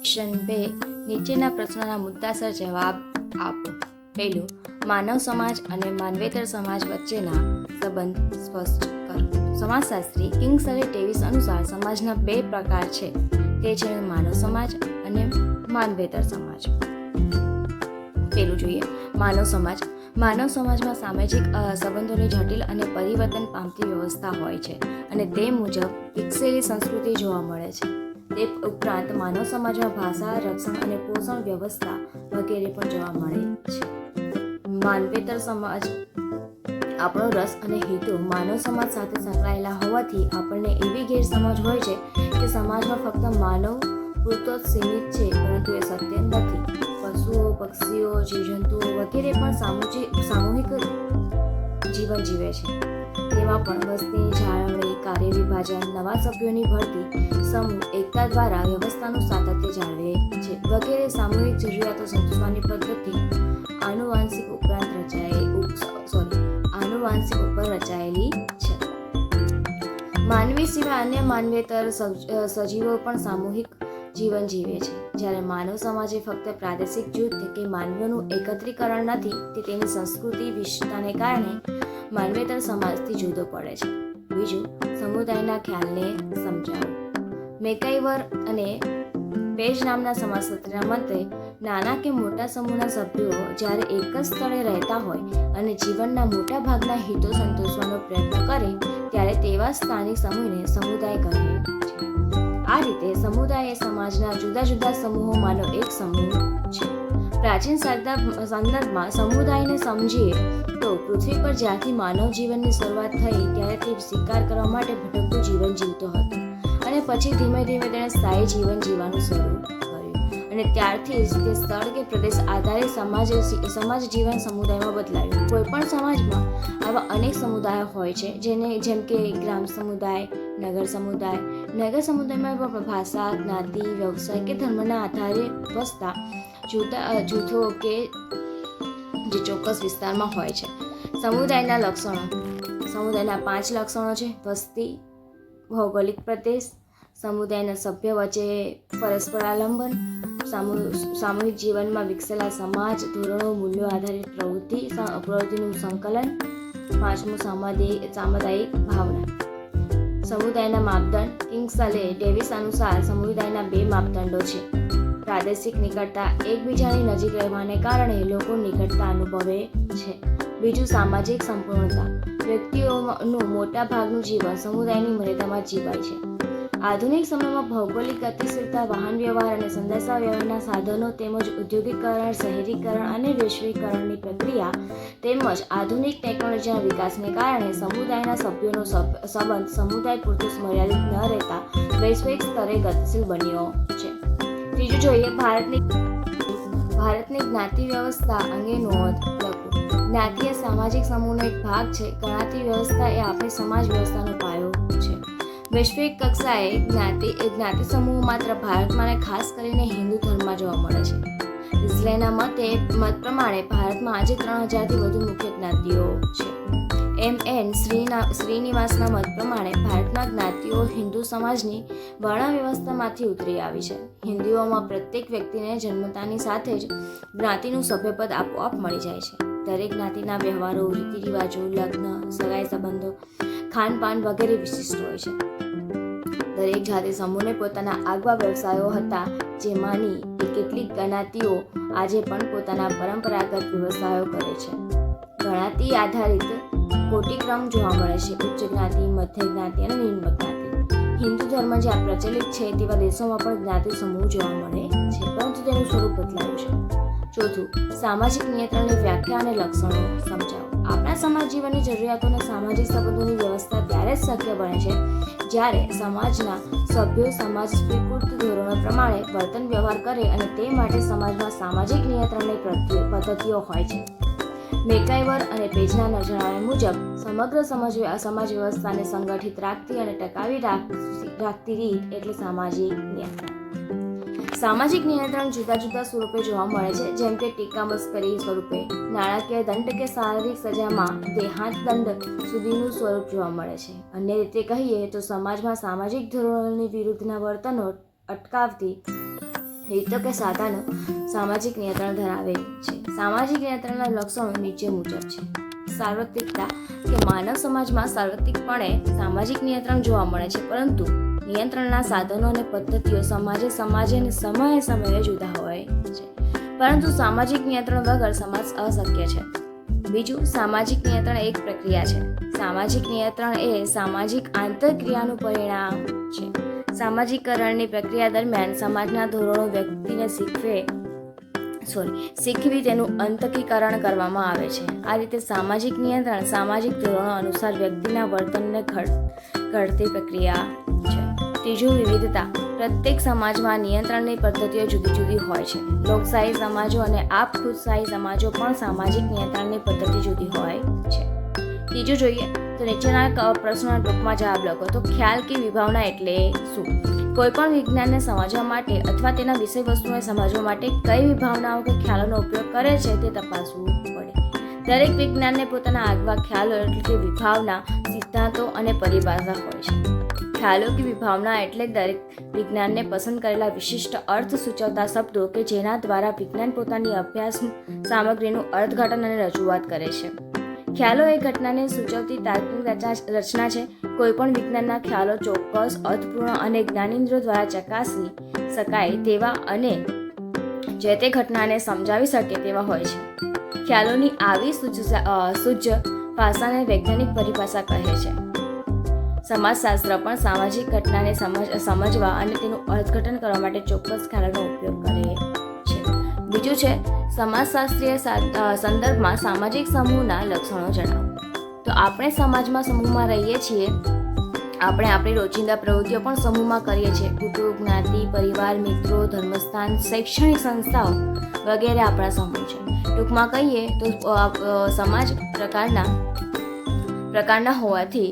Question બે નીચેના પ્રશ્નોના મુદ્દાસર જવાબ આપો. પહેલું, માનવ સમાજ અને માનવેતર સમાજ વચ્ચેના સંબંધ સ્પષ્ટ કરો. સમાજશાસ્ત્રી કિંગસલે ટેવિસ અનુસાર સમાજના બે પ્રકાર છે. તે છે માનવ સમાજ અને માનવેતર સમાજ. પેલું જોઈએ, માનવ સમાજ. માનવ સમાજમાં સામાજિક સંબંધોની જટિલ અને પરિવર્તન પામતી વ્યવસ્થા હોય છે અને તે મુજબ વિકસેલી સંસ્કૃતિ જોવા મળે છે. તે ઉપરાંત માનવ સમાજમાં ભાષા રક્ષણ અને પોષણ વ્યવસ્થા વગેરે પણ જોવા મળે છે. માનવેતર સમાજ, આપણો રસ અને હેતુ માનવ સમાજ સાથે સંકળાયેલા હોવાથી આપણને એવી ગેરસમજ હોય છે કે સમાજમાં ફક્ત માનવ પૂરતો સીમિત છે, પરંતુ એ સત્ય નથી. પશુઓ, પક્ષીઓ, જીવજંતુઓ વગેરે પણ સામૂહિક સામૂહિક જીવન જીવે છે. તેમાં પણ વસ્તી જાળવણી કાર્ય વિભાજન નવા સભ્યોની ભરતી, સમૂહ, એકતા દ્વારા વ્યવસ્થાનું સાતત્ય જાળવે છે. વગેરે સામૂહિક જરૂરિયાતો સંતોષવાની પદ્ધતિ આનુવાંશિક ઉપરાંત રચાયેલી સોરી આનુવાંશિક ઉપર રચાયેલી છે. માનવી સિવાય અન્ય માનવેતર સજ- સજીવો પણ સામૂહિક જીવન જીવે છે. જ્યારે માનવ સમાજે ફક્ત પ્રાદેશિક જૂથ કે માનવીઓનું એકત્રીકરણ નથી, તે તેની સંસ્કૃતિ વિશેષતાને કારણે માનવેતર સમાજથી જુદો પડે છે. બીજું, સમુદાયના ખ્યાલને સમજાવવું મેકાઈવર અને પેજ નામના સમાજશાસ્ત્રીના મતે, નાના કે મોટા સમૂહના સભ્યો જ્યારે એક જ સ્થળે રહેતા હોય અને જીવનના મોટા ભાગના હિતો સંતોષવાનો પ્રયત્ન કરે, ત્યારે તેવા સ્થાનિક સમૂહને સમુદાય કહે છે. આ રીતે સમુદાય એ સમાજના જુદા જુદા સમૂહોમાંનો એક સમૂહ છે. પ્રાચીન સંદર્ભ સંદર્ભમાં સમુદાયને સમજીએ પૃથ્વી પર જ્યાંથી માનવ જીવનની શરૂઆત થઈ, ત્યારે શિકાર કરવા માટે ભટકતું જીવન જીવતો હતો. અને પછી ધીમે ધીમે તેણે સ્થાયી જીવન જીવવાનું શરૂ કર્યું. અને ત્યારથી તે સ્થળ કે પ્રદેશ આધારે સમાજ સમાજ જીવન સમુદાયમાં બદલાયું. કોઈ પણ સમાજમાં આવા અનેક સમુદાયો હોય છે, જેને જેમ કે ગ્રામ સમુદાય, નગર સમુદાય. નગર સમુદાયમાં પણ ભાષા, જ્ઞાતિ, વ્યવસાય કે ધર્મના આધારે વસતા જૂથો કે જે ચોક્કસ વિસ્તારમાં હોય છે. સમુદાયના લક્ષણો. સમુદાયના પાંચ લક્ષણો છે. વસ્તી, ભૌગોલિક પ્રદેશ, સમુદાયના સભ્ય વચ્ચે પરસ્પર આલંબન, સામૂ- સામૂહિક જીવનમાં વિકસેલા સમાજ, ધોરણો, મૂલ્યો આધારિત પ્રવૃત્તિ પ્રવૃત્તિનું સંકલન, પાંચમું સામાજિક સામુદાયિક ભાવના. સમુદાયના માપદંડ. કિંગ્સલે ડેવિસ અનુસાર સમુદાયના બે માપદંડો છે. પ્રાદેશિક નિકટતા એકબીજાની નજીક રહેવાને કારણે લોકો નિકટતા અનુભવે છે. બીજું સામાજિક સંપૂર્ણતા. વ્યક્તિઓનું મોટા ભાગનું જીવન સમુદાયની મર્યાદામાં જીવાય છે. આધુનિક સમયમાં ભૌગોલિક ગતિશીલતા, વાહન વ્યવહાર અને સંદેશા વ્યવહારના સાધનો તેમજ ઉદ્યોગીકરણ શહેરીકરણ અને વૈશ્વિકરણની પ્રક્રિયા તેમજ આધુનિક ટેકનોલોજીના વિકાસને કારણે સમુદાયના સભ્યોનો સંબંધ સમુદાય પૂરતું મર્યાદિત ન રહેતા વૈશ્વિક સ્તરે ગતિશીલ બન્યો છે. ત્રીજું જોઈએ, ભારતની ભારતની જ્ઞાતિ વ્યવસ્થા અંગે નોંધ લખો. જ્ઞાતિ એ સામાજિક સમૂહનો એક ભાગ છે. ગણાતી વ્યવસ્થા એ આપણી સમાજ વ્યવસ્થાનો પાયો છે. વૈશ્વિક કક્ષાએ જ્ઞાતિ એ જ્ઞાતિ સમૂહ માત્ર ભારતમાં ખાસ કરીને હિન્દુ ધર્મમાં જોવા મળે છે. ઇઝરાયલના મતે મત પ્રમાણે ભારતમાં આજે ત્રણ હજારથી વધુ મુખ્ય જ્ઞાતિઓ છે. એમ એન શ્રીના, શ્રીનિવાસના મત પ્રમાણે ભારતમાં જ્ઞાતિઓ હિન્દુ સમાજની વર્ણ વ્યવસ્થામાંથી ઉતરી આવી છે. હિન્દુઓમાં પ્રત્યેક વ્યક્તિને જન્મતાની સાથે જ જ્ઞાતિનું સભ્યપદ આપોઆપ મળી જાય છે. દરેક જ્ઞાતિના વ્યવહારો રીતિ રિવાજો લગ્ન, સગાઈ સંબંધો, ખાનપાન વગેરે વિશિષ્ટ હોય છે. દરેક જાતિ સમૂહને પોતાના આગવા વ્યવસાયો હતા, જેમાંની કેટલીક જ્ઞાતિઓ આજે પણ પોતાના પરંપરાગત વ્યવસાયો કરે છે. ગણાતિ આધારિત કોટિક્રમ જોવા મળે છે, ઉચ્ચ જ્ઞાતિ, મધ્ય જ્ઞાતિ અને નિમ્ન જ્ઞાતિ. હિન્દુ ધર્મ જ્યાં પ્રચલિત છે તેવા દેશોમાં પણ જ્ઞાતિ સમૂહ જોવા મળે છે, પરંતુ તેનું સ્વરૂપ બદલાયું છે. ચોથું, સામાજિક નિયંત્રણની વ્યાખ્યા અને લક્ષણો સમજાવો. આપણા સમાજ જીવનની જરૂરિયાતો અને સામાજિક સંબંધોની વ્યવસ્થા ત્યારે જ શક્ય બને છે. જ્યારે સમાજના સભ્યો સમાજ સ્વીકૃત ધોરણો પ્રમાણે વર્તન વ્યવહાર કરે અને તે માટે સમાજમાં સામાજિક નિયંત્રણની પદ્ધતિઓ હોય છે. મેકાઈવર અને પેજના જણાવ્યા મુજબ, સમગ્ર સમાજ સમાજ વ્યવસ્થાને સંગઠિત રાખતી અને ટકાવી રાખ- રાખતી રીત એટલે સામાજિક નિયંત્રણ. સામાજિક નિયંત્રણ જુદા જુદા સ્વરૂપે જોવા મળે છે. જેમ કે ટીકા મસ્કરી સ્વરૂપે, નાણાકીય દંડ કે શારીરિક સજામાં દેહાંત દંડ સુધીનું સ્વરૂપ જોવા મળે છે. અન્ય રીતે કહીએ તો સમાજમાં સામાજિક ધોરણોની વિરુદ્ધના વર્તનો અટકાવતી રીતો કે સાધનો સામાજિક નિયંત્રણ ધરાવે છે. સામાજિક નિયંત્રણના લક્ષણો નીચે મુજબ છે. સાર્વત્રિકતા કે માનવ સમાજમાં સાર્વત્રિકપણે સામાજિક નિયંત્રણ જોવા મળે છે. પરંતુ નિયંત્રણના સાધનો અને પદ્ધતિઓ સમાજે સમાજે અને સમયે સમયે જુદા હોય છે. પરંતુ સામાજિક નિયંત્રણ વગર સમાજ અશક્ય છે. બીજું, સામાજિક નિયંત્રણ એક પ્રક્રિયા છે. સામાજિક નિયંત્રણ એ સામાજિક આંતરક્રિયાનું પરિણામ છે. સામાજિકરણની પ્રક્રિયા દરમિયાન સમાજના ધોરણો વ્યક્તિને શીખવે સોરી શીખવી તેનું અંતકીકરણ કરવામાં આવે છે. આ રીતે સામાજિક નિયંત્રણ સામાજિક ધોરણો અનુસાર વ્યક્તિના વર્તનને ઘટ ઘડતી પ્રક્રિયા છે. ત્રીજું વિવિધતા. પ્રત્યેક સમાજમાં નિયંત્રણની પદ્ધતિઓ જુદી જુદી હોય છે. લોકશાહી સમાજો અને આપખુદશાહી સમાજો પણ સામાજિક નિયંત્રણની પદ્ધતિ જુદી હોય છે. ત્રીજું જોઈએ તો નીચેના પ્રશ્નોના ટૂંકમાં જવાબ લખો. તો ખ્યાલ કે વિભાવના એટલે શું? કોઈપણ વિજ્ઞાનને સમજવા માટે અથવા તેના વિષય વસ્તુને સમજવા માટે કઈ વિભાવનાઓ કે ખ્યાલોનો ઉપયોગ કરે છે તે તપાસવું પડે. દરેક વિજ્ઞાનને પોતાના આગવા ખ્યાલો એટલે કે વિભાવના, સિદ્ધાંતો અને પરિભાષા હોય છે. ખ્યાલો કે વિભાવના એટલે દરેક વિજ્ઞાનને પસંદ કરેલા વિશિષ્ટ અર્થ સૂચવતા શબ્દો કે જેના દ્વારા વિજ્ઞાન પોતાની અભ્યાસ સામગ્રીનું અર્થઘટન અને રજૂઆત કરે છે. ખ્યાલો એ ઘટનાને સૂચવતી તાર્કિક રચના છે. કોઈપણ વિજ્ઞાનના ખ્યાલો ચોક્કસ, અર્થપૂર્ણ અને જ્ઞાનેન્દ્રો દ્વારા ચકાસી શકાય તેવા અને જે તે ઘટનાને સમજાવી શકે તેવા હોય છે. ખ્યાલોની આવી સૂજ સૂજ ભાષાને વૈજ્ઞાનિક પરિભાષા કહે છે. સમાજશાસ્ત્ર પણ સામાજિક ઘટનાને સમજ, સમજવા અને તેનું અર્થઘટન કરવા માટે ચોક્કસ ખ્યાલોનો ઉપયોગ કરે છે. બીજું છે, સમાજશાસ્ત્રીય સંદર્ભમાં સામાજિક સમૂહના લક્ષણો જણાવો. તો આપણે સમાજમાં સમૂહમાં રહીએ છીએ, આપણે આપણી રોજિંદા પ્રવૃત્તિઓ પણ સમૂહમાં કરીએ છીએ. કુટુંબ જ્ઞાતિ, પરિવાર, મિત્રો, ધર્મસ્થાન, શૈક્ષણિક સંસ્થાઓ વગેરે આપણા સમૂહ છે. ટૂંકમાં કહીએ તો સમાજ પ્રકારના પ્રકારના હોવાથી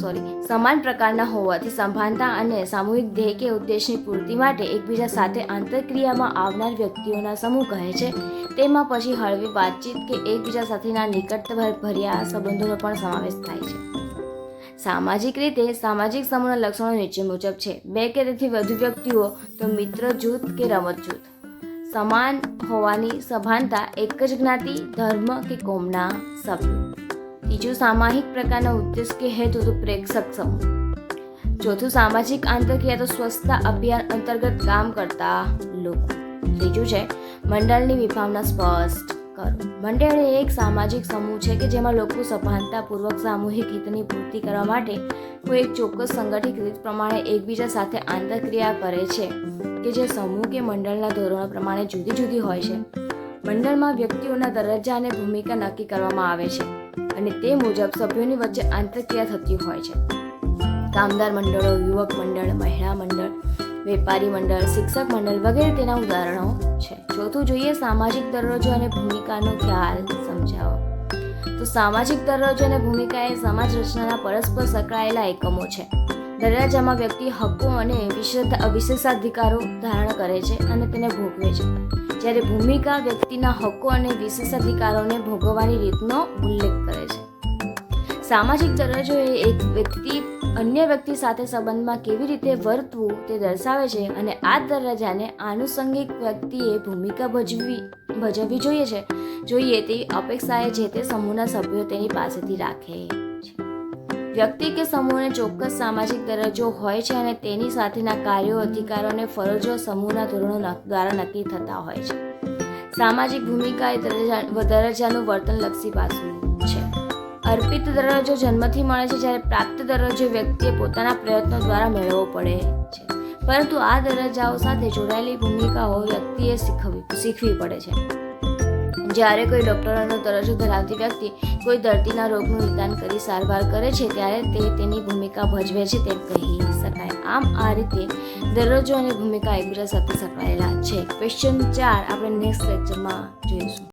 સોરી, સમાન પ્રકારના હોવાથી સભાનતા અને સામૂહિક ધ્યેય કે ઉદ્દેશની પૂર્તિ માટે એકબીજા સાથે આંતરક્રિયામાં આવનાર વ્યક્તિઓના સમૂહ કહે છે. તેમાં પછી હળવી વાતચીત કે એકબીજા સાથેના નિકટ ભર્યા સંબંધોનો પણ સમાવેશ થાય છે. સામાજિક રીતે સામાજિક સમૂહના લક્ષણો નીચે મુજબ છે. બે કે તેથી વધુ વ્યક્તિઓ તો મિત્ર જૂથ કે રમત જૂથ. સમાન હોવાની સભાનતા એક જ જ્ઞાતિ, ધર્મ કે કોમના સભ્યો. ત્રીજું સામાહિક પ્રકારના ઉદ્દેશ કે હેતુ તો પ્રેક્ષક સમૂહ ચોથું સામાજિક આંતરક્રિયા તો સ્વચ્છતા અભિયાન અંતર્ગત કામ કરતા લોકો. ત્રીજું છે, મંડળની વિભાવના સ્પષ્ટ કરો. મંડળ એ એક સામાજિક સમૂહ છે કે જેમાં લોકો સભાનતાપૂર્વક સામૂહિક હિતની પૂર્તિ કરવા માટે કોઈ એક ચોક્કસ સંગઠિત રીત પ્રમાણે એકબીજા સાથે આંતરક્રિયા કરે છે કે જે સમૂહ કે મંડળના ધોરણો પ્રમાણે જુદી જુદી હોય છે. મંડળમાં વ્યક્તિઓના દરજ્જા અને ભૂમિકા નક્કી કરવામાં આવે છે. અને તે મુજબ સભ્યોની વચ્ચે આંતરક્રિયા થતી હોય છે. કામદાર મંડળો, યુવક મંડળ, મહિલા મંડળ, વેપારી મંડળ, શિક્ષક મંડળ વગેરે તેના ઉદાહરણો છે. ચોથું જોઈએ સામાજિક દરજ્જો અને ભૂમિકાનો ખ્યાલ સમજાવો. તો સામાજિક દરજ્જો અને ભૂમિકા એ સમાજ રચનાના પરસ્પર સંકળાયેલા એકમો છે. દરજ્જામાં વ્યક્તિ હક્કો અને વિશેષાધિકારો ધારણ કરે છે અને તેને ભોગવે છે. જ્યારે ભૂમિકા વ્યક્તિના હક્કો અને વિશેષાધિકારોને ભોગવવાની રીતનો ઉલ્લેખ કરે છે. સામાજિક દરજ્જો એ એક વ્યક્તિ અન્ય વ્યક્તિ સાથે સંબંધમાં કેવી રીતે વર્તવું તે દર્શાવે છે અને આ દરજ્જાને આનુષંગિક વ્યક્તિએ ભૂમિકા ભજવી, ભજવવી જોઈએ છે. જોઈએ તેવી અપેક્ષાએ જે તે સમૂહના સભ્યો તેની પાસેથી રાખે. છે વ્યક્તિ કે સમૂહને ચોક્કસ સામાજિક દરજ્જો હોય છે અને તેની સાથેના કાર્યો, અધિકારો અને ફરજો સમૂહના ધોરણો દ્વારા નક્કી થતા હોય છે. સામાજિક ભૂમિકા એ દરજ્જા, દરજ્જાનું વર્તનલક્ષી પાસું છે. અર્પિત દરજ્જો જન્મથી મળે છે જ્યારે પ્રાપ્ત દરજ્જો વ્યક્તિએ પોતાના પ્રયત્નો દ્વારા મેળવવો પડે છે. પરંતુ આ દરજ્જાઓ સાથે જોડાયેલી ભૂમિકાઓ વ્યક્તિએ શીખવી શીખવી પડે છે. જ્યારે કોઈ ડૉક્ટરોનો દરજ્જો ધરાવતી વ્યક્તિ કોઈ દર્દીના રોગનું નિદાન કરી સારવાર કરે છે, ત્યારે તે તેની ભૂમિકા ભજવે છે તેમ કહી શકાય. આમ આ રીતે દરજ્જો અને ભૂમિકા એકબીજા સાથે સંકળાયેલા છે. ક્વેશ્ચન ચાર, આપણે નેક્સ્ટ લેક્ચરમાં જોઈશું.